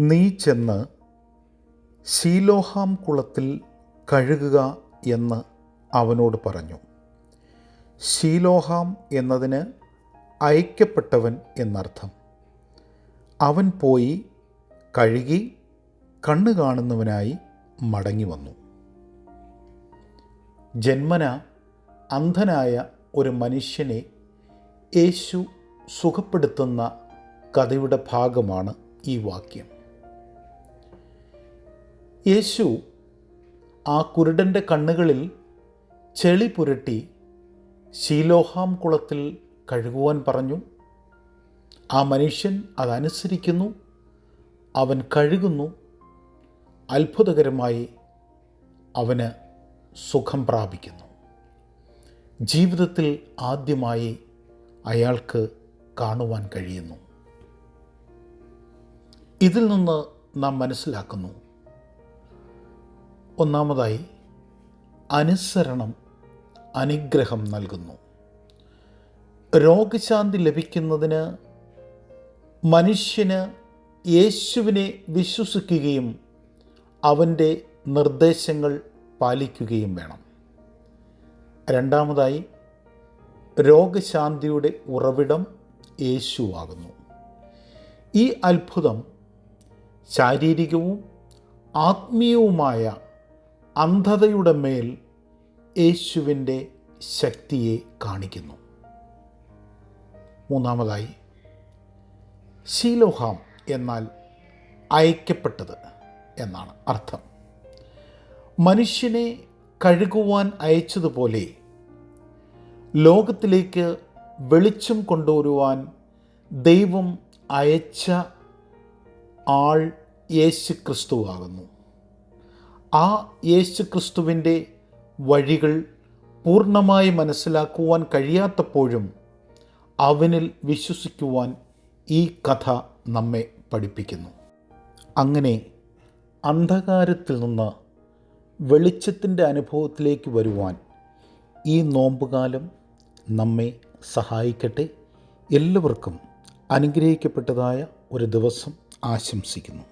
നീ ചെന്ന് ശീലോഹാം കുളത്തിൽ കഴുകുക എന്ന് അവനോട് പറഞ്ഞു. ശീലോഹാം എന്നതിന് അയക്കപ്പെട്ടവൻ എന്നർത്ഥം. അവൻ പോയി കഴുകി കണ്ണു കാണുന്നവനായി മടങ്ങി വന്നു. ജന്മന അന്ധനായ ഒരു മനുഷ്യനെ യേശു സുഖപ്പെടുത്തുന്ന കഥയുടെ ഭാഗമാണ് ഈ വാക്യം. യേശു ആ കുരുടന്റെ കണ്ണുകളിൽ ചെളി പുരട്ടി ശീലോഹാം കുളത്തിൽ കഴുകുവാൻ പറഞ്ഞു. ആ മനുഷ്യൻ അതനുസരിക്കുന്നു. അവൻ കഴുകുന്നു. അത്ഭുതകരമായി അവന് സുഖം പ്രാപിക്കുന്നു. ജീവിതത്തിൽ ആദ്യമായി അയാൾക്ക് കാണുവാൻ കഴിയുന്നു. ഇതിൽ നിന്ന് നാം മനസ്സിലാക്കുന്നു. ഒന്നാമതായി അനുസരണം അനുഗ്രഹം നൽകുന്നു. രോഗശാന്തി ലഭിക്കുന്നതിന് മനുഷ്യന് യേശുവിനെ വിശ്വസിക്കുകയും അവന്റെ നിർദ്ദേശങ്ങൾ പാലിക്കുകയും വേണം. രണ്ടാമതായി രോഗശാന്തിയുടെ ഉറവിടം യേശുവാകുന്നു. ഈ അത്ഭുതം ശാരീരികവും ആത്മീയവുമായ അന്ധതയുടെ മേൽ യേശുവിന്റെ ശക്തിയെ കാണിക്കുന്നു. മൂന്നാമതായി ശീലോഹാം എന്നാൽ അയക്കപ്പെട്ടത് എന്നാണ് അർത്ഥം. മനുഷ്യനെ കഴുകുവാൻ അയച്ചതുപോലെ ലോകത്തിലേക്ക് വെളിച്ചം കൊണ്ടുവരുവാൻ ദൈവം അയച്ച ആൾ യേശു ക്രിസ്തുവാകുന്നു ആ യേശു ക്രിസ്തുവിന്റെ വഴികൾ പൂർണമായി മനസ്സിലാക്കുവാൻ കഴിയാത്തപ്പോഴും അവനിൽ വിശ്വസിക്കുവാൻ ഈ കഥ നമ്മെ പഠിപ്പിക്കുന്നു. അങ്ങനെ അന്ധകാരത്തിൽ നിന്ന് വെളിച്ചത്തിന്റെ അനുഭവത്തിലേക്ക് വരുവാൻ ഈ നോമ്പുകാലം നമ്മെ സഹായിക്കട്ടെ. എല്ലാവർക്കും അനുഗ്രഹിക്കപ്പെട്ടതായ ഒരു ദിവസം ആശംസിക്കുന്നു.